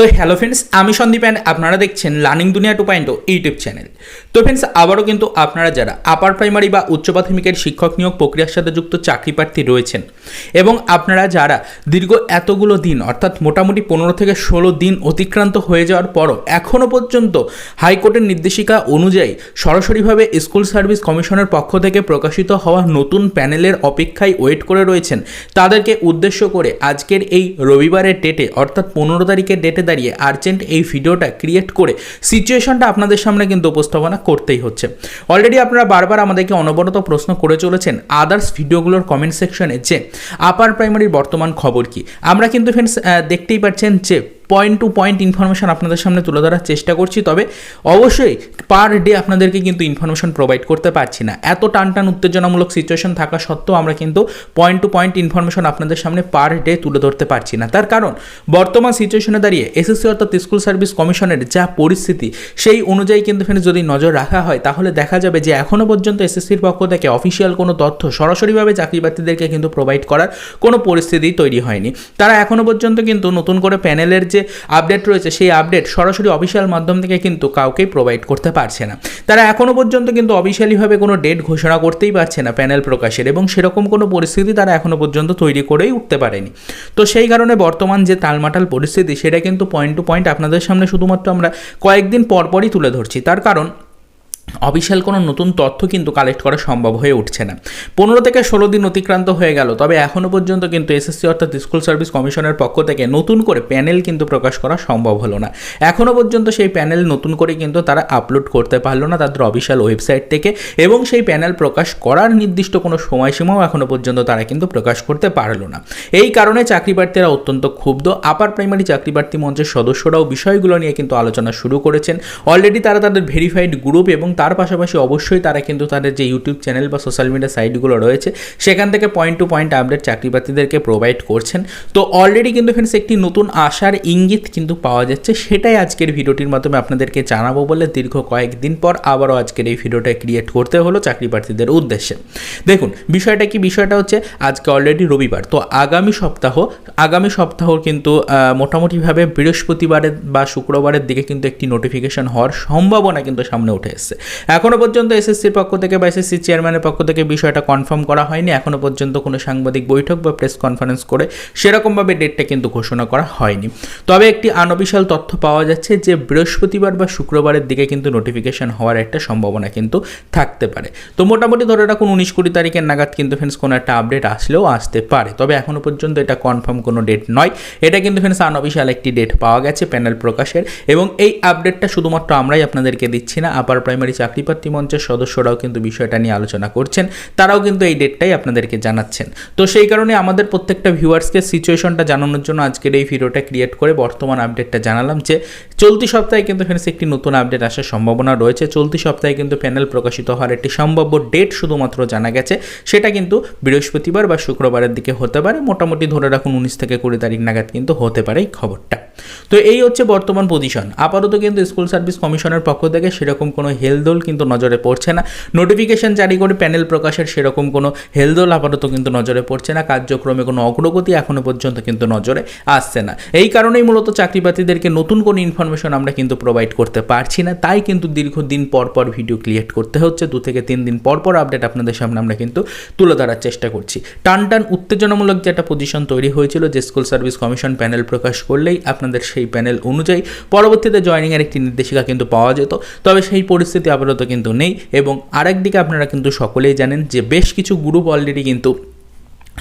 তো hello friends আমি Sandeep and আপনারা দেখছেন learning Duniya two point YouTube channel তো ফ্রেন্ডস আবারও কিন্তু আপনারা যারা আপার প্রাইমারি বা উচ্চ প্রাথমিকের শিক্ষক নিয়োগ প্রক্রিয়ার সাথে যুক্ত চাকরি প্রার্থী রয়েছেন এবং আপনারা যারা দীর্ঘ এতগুলো দিন, অর্থাৎ মোটামুটি পনেরো থেকে ষোলো দিন অতিক্রান্ত হয়ে যাওয়ার পরও এখনও পর্যন্ত হাইকোর্টের নির্দেশিকা অনুযায়ী সরাসরিভাবে স্কুল সার্ভিস কমিশনের পক্ষ থেকে প্রকাশিত হওয়া নতুন প্যানেলের অপেক্ষায় ওয়েট করে রয়েছেন। তাদেরকে উদ্দেশ্য করে আজকের এই রবিবারের ডেটে অর্থাৎ পনেরো তারিখের ডেটে দাঁড়িয়ে আর্জেন্ট এই ভিডিওটা ক্রিয়েট করে সিচুয়েশনটা আপনাদের সামনে কিন্তু উপস্থাপনা করতেই হচ্ছে। অলরেডি আপনারা বারবার আমাদেরকে অনবরত প্রশ্ন করে চলেছেন আদার্স ভিডিওগুলোর কমেন্ট সেকশনে যে আপার প্রাইমারির বর্তমান খবর কি? আমরা কিন্তু ফ্রেন্ডস দেখতেই পাচ্ছেন যে পয়েন্ট টু পয়েন্ট ইনফরমেশন আপনাদের সামনে তুলে ধরার চেষ্টা করছি, তবে অবশ্যই পার ডে আপনাদেরকে কিন্তু ইনফরমেশন প্রোভাইড করতে পারছি না। এত টান টান উত্তেজনামূলক সিচুয়েশন থাকা সত্ত্বেও আমরা কিন্তু পয়েন্ট টু পয়েন্ট ইনফরমেশন আপনাদের সামনে পার ডে তুলে ধরতে পারছি না। তার কারণ, বর্তমান সিচুয়েশনে দাঁড়িয়ে এসএসসি অর্থাৎ স্কুল সার্ভিস কমিশনের যা পরিস্থিতি, সেই অনুযায়ী কিন্তু এখানে যদি নজর রাখা হয়, তাহলে দেখা যাবে যে এখনও পর্যন্ত এসএসসির পক্ষ থেকে অফিসিয়াল কোনো তথ্য সরাসরিভাবে চাকরি প্রার্থীদেরকে কিন্তু প্রোভাইড করার কোনো পরিস্থিতি তৈরি হয়নি। তারা এখনও পর্যন্ত কিন্তু নতুন করে প্যানেলের যে আপডেট রয়েছে, সেই আপডেট সরাসরি অফিসিয়াল মাধ্যম থেকে কিন্তু কাউকেই প্রোভাইড করতে পারছে না। তারা এখনও পর্যন্ত কিন্তু অফিসিয়ালিভাবে কোনো ডেট ঘোষণা করতেই পারছে না প্যানেল প্রকাশের এবং সেরকম কোনো পরিস্থিতি তারা এখনও পর্যন্ত তৈরি করেই উঠতে পারেনি। তো সেই কারণে বর্তমান যে তালমাটাল পরিস্থিতি, সেটা কিন্তু পয়েন্ট টু পয়েন্ট আপনাদের সামনে শুধুমাত্র আমরা কয়েকদিন পরপরই তুলে ধরছি। তার কারণ অফিসিয়াল কোনো নতুন তথ্য কিন্তু কালেক্ট করা সম্ভব হয়ে উঠছে না। পনেরো থেকে ষোলো দিন অতিক্রান্ত হয়ে গেল, তবে এখনও পর্যন্ত কিন্তু এসএসসি অর্থাৎ স্কুল সার্ভিস কমিশনের পক্ষ থেকে নতুন করে প্যানেল কিন্তু প্রকাশ করা সম্ভব হলো না। এখনও পর্যন্ত সেই প্যানেল নতুন করে কিন্তু তারা আপলোড করতে পারল না তাদের অফিসিয়াল ওয়েবসাইট থেকে এবং সেই প্যানেল প্রকাশ করার নির্দিষ্ট কোনো সময়সীমাও এখনও পর্যন্ত তারা কিন্তু প্রকাশ করতে পারল না। এই কারণে চাকরি প্রার্থীরা অত্যন্ত ক্ষুব্ধ। আপার প্রাইমারি চাকরি প্রার্থী মঞ্চের সদস্যরাও বিষয়গুলো নিয়ে কিন্তু আলোচনা শুরু করেছেন। অলরেডি তারা তাদের ভেরিফাইড গ্রুপ এবং তার পাশাপাশি অবশ্যই তারা কিন্তু তাদের যে ইউটিউব চ্যানেল বা সোশ্যাল মিডিয়া সাইটগুলো রয়েছে, সেখান থেকে পয়েন্ট টু পয়েন্ট আপডেট চাকরি প্রার্থীদেরকে প্রোভাইড করছেন। তো অলরেডি কিন্তু ফ্রেন্ডস একটি নতুন আশার ইঙ্গিত কিন্তু পাওয়া যাচ্ছে, সেটাই আজকের ভিডিওটির মাধ্যমে আপনাদেরকে জানাব বলে দীর্ঘ কয়েকদিন পর আবারও আজকের এই ভিডিওটা ক্রিয়েট করতে হলো চাকরি প্রার্থীদের উদ্দেশ্যে। দেখুন, বিষয়টা কি? বিষয়টা হচ্ছে আজকে অলরেডি রবিবার, তো আগামী সপ্তাহ আগামী সপ্তাহ কিন্তু মোটামুটিভাবে বৃহস্পতিবারের বা শুক্রবারের দিকে কিন্তু একটি নোটিফিকেশন হওয়ার সম্ভাবনা কিন্তু সামনে উঠে এসছে। এখনও পর্যন্ত এসএসসির পক্ষ থেকে বা এসএসসি চেয়ারম্যানের পক্ষ থেকে বিষয়টা কনফার্ম করা হয়নি। এখনও পর্যন্ত কোনো সাংবাদিক বৈঠক বা প্রেস কনফারেন্স করে সেরকমভাবে ডেটটা কিন্তু ঘোষণা করা হয়নি। তবে একটি আনবিশাল তথ্য পাওয়া যাচ্ছে যে, বৃহস্পতিবার বা শুক্রবারের দিকে কিন্তু নোটিফিকেশন হওয়ার একটা সম্ভাবনা কিন্তু থাকতে পারে। তো মোটামুটি ধরে রাখুন, উনিশ কুড়ি তারিখের নাগাদ কিন্তু ফ্রেন্ডস কোনো একটা আপডেট আসলেও আসতে পারে। তবে এখনও পর্যন্ত এটা কনফার্ম কোনো ডেট নয়। এটা কিন্তু ফ্রেন্ডস আনবিশাল একটি ডেট পাওয়া গেছে প্যানেল প্রকাশের। এবং এই আপডেটটা শুধুমাত্র আমরাই আপনাদেরকে দিচ্ছি না আপার প্রাইমারি চাকরি প্রার্থী মঞ্চের সদস্যরাও কিন্তু বিষয়টা নিয়ে আলোচনা করছেন, তারাও কিন্তু এই ডেটটাই আপনাদেরকে জানাচ্ছেন। তো সেই কারণে আমাদের প্রত্যেকটা ভিউয়ার্সকে সিচুয়েশনটা জানানোর জন্য আজকের এই ভিডিওটা ক্রিয়েট করে বর্তমান আপডেটটা জানালাম যে, চলতি সপ্তাহে কিন্তু ফ্রেন্ডস একটি নতুন আপডেট আসার সম্ভাবনা রয়েছে। চলতি সপ্তাহে কিন্তু প্যানেল প্রকাশিত হওয়ার একটি সম্ভাব্য ডেট শুধুমাত্র জানা গেছে। সেটা কিন্তু বৃহস্পতিবার বা শুক্রবারের দিকে হতে পারে। মোটামুটি ধরে রাখুন উনিশ থেকে কুড়ি তারিখ নাগাদ কিন্তু হতে পারে এই খবরটা। তো এই হচ্ছে বর্তমান পজিশন আপাতত কিন্তু স্কুল সার্ভিস কমিশনের পক্ষ থেকে সেরকম কোনো হেলদোল কিন্তু নজরে পড়ছে না। নোটিফিকেশন জারি করে প্যানেল প্রকাশের সেরকম কোনো হেলদোল আপাতত কিন্তু নজরে পড়ছে না। কার্যক্রমে কোনো অগ্রগতি এখনও পর্যন্ত কিন্তু নজরে আসছে না। এই কারণেই মূলত চাকরি প্রার্থীদেরকে নতুন কোনো ইনফরমেশন আমরা কিন্তু প্রোভাইড করতে পারছি না। তাই কিন্তু দীর্ঘদিন পর পর ভিডিও ক্রিয়েট করতে হচ্ছে। দু থেকে তিন দিন পর পর আপডেট আপনাদের সামনে আমরা কিন্তু তুলে ধরার চেষ্টা করছি। টান টান উত্তেজনামূলক যে একটা পজিশন তৈরি হয়েছিল, যে স্কুল সার্ভিস কমিশন প্যানেল প্রকাশ করলেই আপনাদের সেই প্যানেল অনুযায়ী পরবর্তীতে জয়নিংয়ের একটি নির্দেশিকা কিন্তু পাওয়া যেত। তবে সেই পরিস্থিতি আপাতত কিন্তু নেই এবং আরেকদিকে আপনারা কিন্তু সকলেই জানেন যে বেশ কিছু গ্রুপ অলরেডি কিন্তু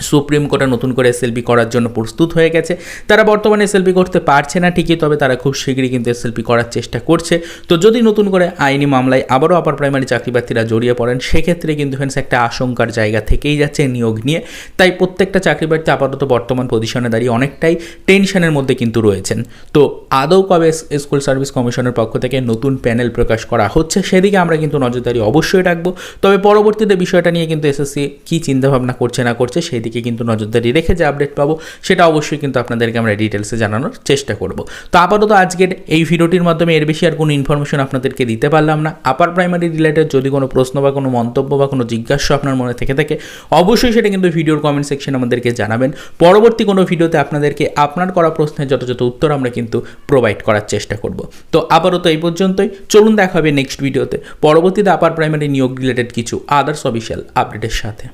সুপ্রিম কোর্টে নতুন করে এসএলপি করার জন্য প্রস্তুত হয়ে গেছে। তারা বর্তমানে এসএলপি করতে পারছে না ঠিকই, তবে তারা খুব শীঘ্রই কিন্তু এসএলপি করার চেষ্টা করছে। তো যদি নতুন করে আইনি মামলায় আবারও আপার প্রাইমারি চাকরি প্রার্থীরা জড়িয়ে পড়েন, সেক্ষেত্রে কিন্তু ফ্রেন্ডস একটা আশঙ্কার জায়গা থেকেই যাচ্ছে নিয়োগ নিয়ে। তাই প্রত্যেকটা চাকরি প্রার্থী আপাতত বর্তমান পজিশনে দাঁড়িয়ে অনেকটাই টেনশনের মধ্যে কিন্তু রয়েছেন। তো আদৌ কবে স্কুল সার্ভিস কমিশনের পক্ষ থেকে নতুন প্যানেল প্রকাশ করা হচ্ছে, সেদিকে আমরা কিন্তু নজরদারি অবশ্যই রাখব। তবে পরবর্তীতে বিষয়টা নিয়ে কিন্তু এসএসসি কী চিন্তাভাবনা করছে না করছে সেই দিকে কিন্তু নজরদারি রেখে যে আপডেট পাবো, সেটা অবশ্যই কিন্তু আপনাদেরকে আমরা ডিটেলসে জানানোর চেষ্টা করব। তো আপাতত আজকের এই ভিডিওটির মাধ্যমে এর বেশি আর কোনো ইনফরমেশন আপনাদেরকে দিতে পারলাম না। আপার প্রাইমারি রিলেটেড যদি কোনো প্রশ্ন বা কোনো মন্তব্য বা কোনো জিজ্ঞাসা আপনার মনে থেকে থাকে, অবশ্যই সেটা কিন্তু ভিডিওর কমেন্ট সেকশন আমাদেরকে জানাবেন। পরবর্তী কোনো ভিডিওতে আপনাদেরকে আপনার করা প্রশ্নের যথাযথ উত্তর আমরা কিন্তু প্রোভাইড করার চেষ্টা করব। তো আপাতত এই পর্যন্তই। চলুন দেখা হবে নেক্সট ভিডিওতে পরবর্তীতে আপার প্রাইমারি নিয়োগ রিলেটেড কিছু আদার্স অফিসিয়াল আপডেটের সাথে।